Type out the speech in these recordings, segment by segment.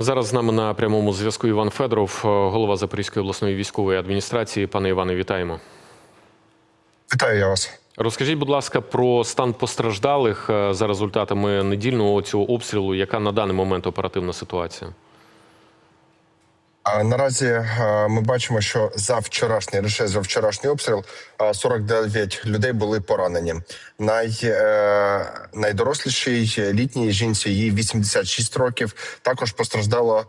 Зараз з нами на прямому зв'язку Іван Федоров, е, голова Запорізької обласної військової адміністрації. Пане Іване, вітаємо. Вітаю я вас. Розкажіть, будь ласка, про стан постраждалих е, за результатами недільного цього обстрілу. Яка на даний момент оперативна ситуація? Наразі е, ми бачимо, що за вчорашній лише за вчорашній обстріл е, 49 людей були поранені. Най, е, найдорослішій літній жінці їй 86 років. Також постраждало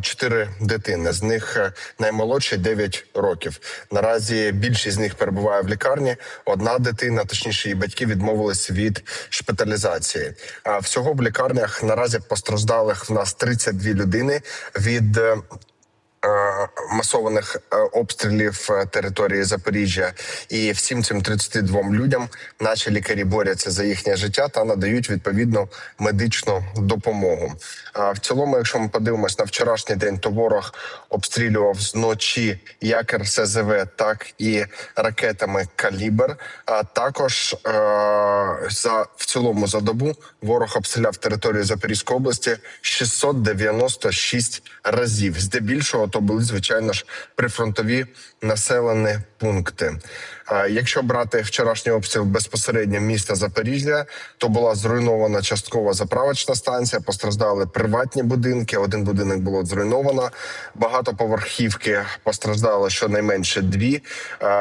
4 дитини. З них е, наймолодший 9 років. Наразі більшість з них перебуває в лікарні. Одна дитина, точніше, її батьки відмовились від шпиталізації. Всього в лікарнях наразі постраждалих в нас 32 людини від. Е, масованих е, обстрілів е, території Запоріжжя, і всім цим 32 людям наші лікарі борються за їхнє життя та надають відповідну медичну допомогу. А в цілому, якщо ми подивимось на вчорашній день, то ворог обстрілював зночі як РСЗВ, так і ракетами Калібр. А також за в цілому за добу ворог обстріляв територію Запорізької області 696 разів. Здебільшого то були звичайно ж прифронтові населені пункти. Якщо брати вчорашній обстріл безпосередньо міста Запоріжжя, то була зруйнована часткова заправочна станція. Постраждали приватні будинки. Один будинок було зруйновано. Багатоповерхівки постраждало щонайменше дві.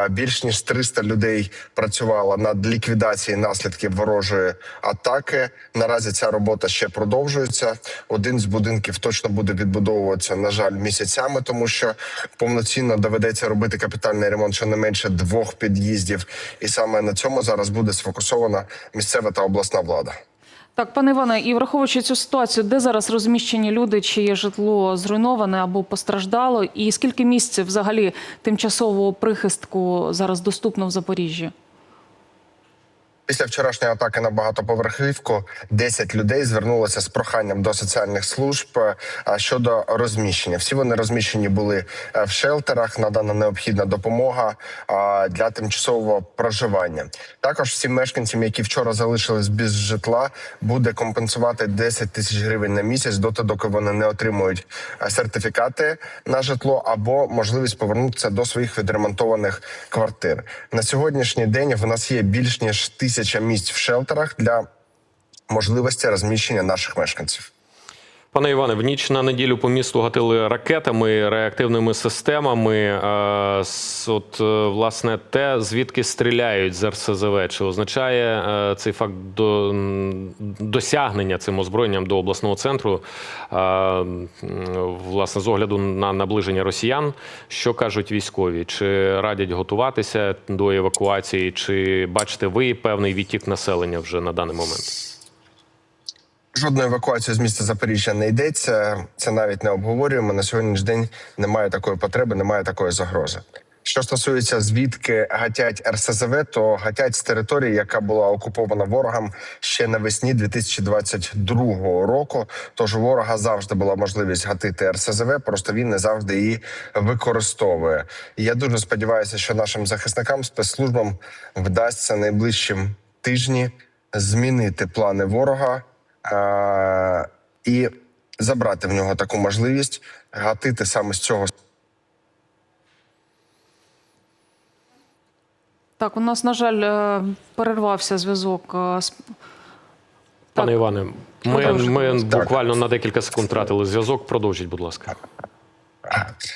Більш ніж 300 людей працювало над ліквідацією наслідків ворожої атаки. Наразі ця робота ще продовжується. Один з будинків точно буде відбудовуватися, на жаль, місяцями, тому що повноцінно доведеться робити капітальний ремонт щонайменше двох під'їздів. І саме на цьому зараз буде сфокусована місцева та обласна влада. Так, пане Іване, і враховуючи цю ситуацію, де зараз розміщені люди, чиє житло зруйноване або постраждало, і скільки місць взагалі тимчасового прихистку зараз доступно в Запоріжжі? Після вчорашньої атаки на багатоповерхівку 10 людей звернулося з проханням до соціальних служб е, щодо розміщення. Всі вони розміщені були е, в шелтерах. Надана необхідна допомога е, для тимчасового проживання. Також всім мешканцям, які вчора залишились без житла, буде компенсувати 10 тисяч гривень на місяць, доти, доки вони не отримують сертифікати на житло або можливість повернутися до своїх відремонтованих квартир. На сьогоднішній день в нас є більш ніж тисяча місць в шелтерах для можливості розміщення наших мешканців. Пане Іване, в ніч на неділю по місту гатили ракетами, реактивними системами. Е, От, е, власне, те, звідки стріляють з РСЗВ, чи означає е, цей факт до досягнення цим озброєнням до обласного центру, власне, з огляду на наближення росіян, що кажуть військові? Чи радять готуватися до евакуації, чи бачите ви певний відтік населення вже на даний момент? Жодної евакуації з міста Запоріжжя не йдеться. Це навіть не обговорюємо. На сьогоднішній день немає такої потреби, немає такої загрози. Що стосується звідки гатять РСЗВ, то гатять з території, яка була окупована ворогом ще навесні 2022 року. Тож у ворога завжди була можливість гатити РСЗВ, просто він не завжди її використовує. І я дуже сподіваюся, що нашим захисникам спецслужбам вдасться найближчим тижні змінити плани ворога е- і забрати в нього таку можливість гатити саме з цього Так, у нас, на жаль, е, перервався зв'язок е, з Пане Так. Іване, ми, ми буквально на декілька секунд втратили зв'язок. Продовжіть, будь ласка.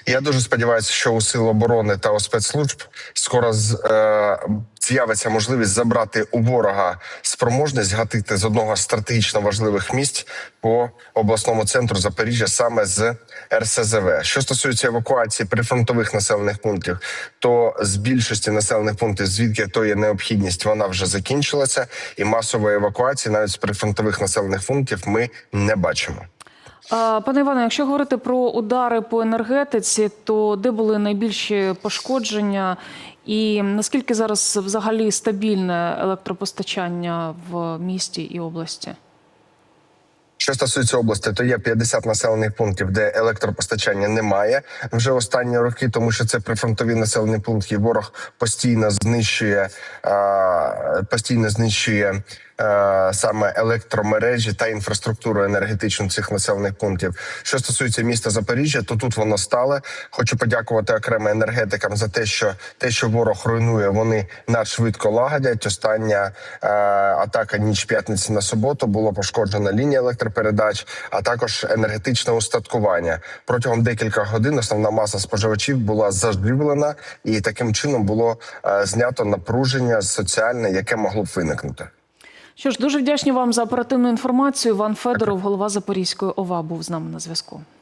Я дуже сподіваюся, що у сил оборони та у спецслужб скоро з, е, з'явиться можливість забрати у ворога спроможність гатити з одного стратегічно важливих місць по обласному центру Запоріжжя саме з РСЗВ. Що стосується евакуації прифронтових населених пунктів, то з більшості населених пунктів, звідки то є необхідність, вона вже закінчилася, і масової евакуації навіть з прифронтових населених пунктів ми не бачимо. Пане Іване, якщо говорити про удари по енергетиці, то де були найбільші пошкодження, і наскільки зараз взагалі стабільне електропостачання в місті і області? Що стосується області, то є 50 населених пунктів, де електропостачання немає вже останні роки, тому що це прифронтові населені пункти. Ворог постійно знищує постійно знищує саме електромережі та інфраструктуру енергетичну цих населених пунктів. Що стосується міста Запоріжжя, то тут воно стале. Хочу подякувати окремо енергетикам за те, що те, що ворог руйнує, вони надшвидко лагодять. Остання е, атака ніч п'ятниці на суботу було пошкоджена лінія електропередач, а також енергетичне устаткування. Протягом декількох годин основна маса споживачів була заживлена, і таким чином було е, знято напруження соціальне, яке могло б виникнути. Що ж, дуже вдячні вам за оперативну інформацію. Іван Федоров, голова Запорізької ОВА, був з нами на зв'язку.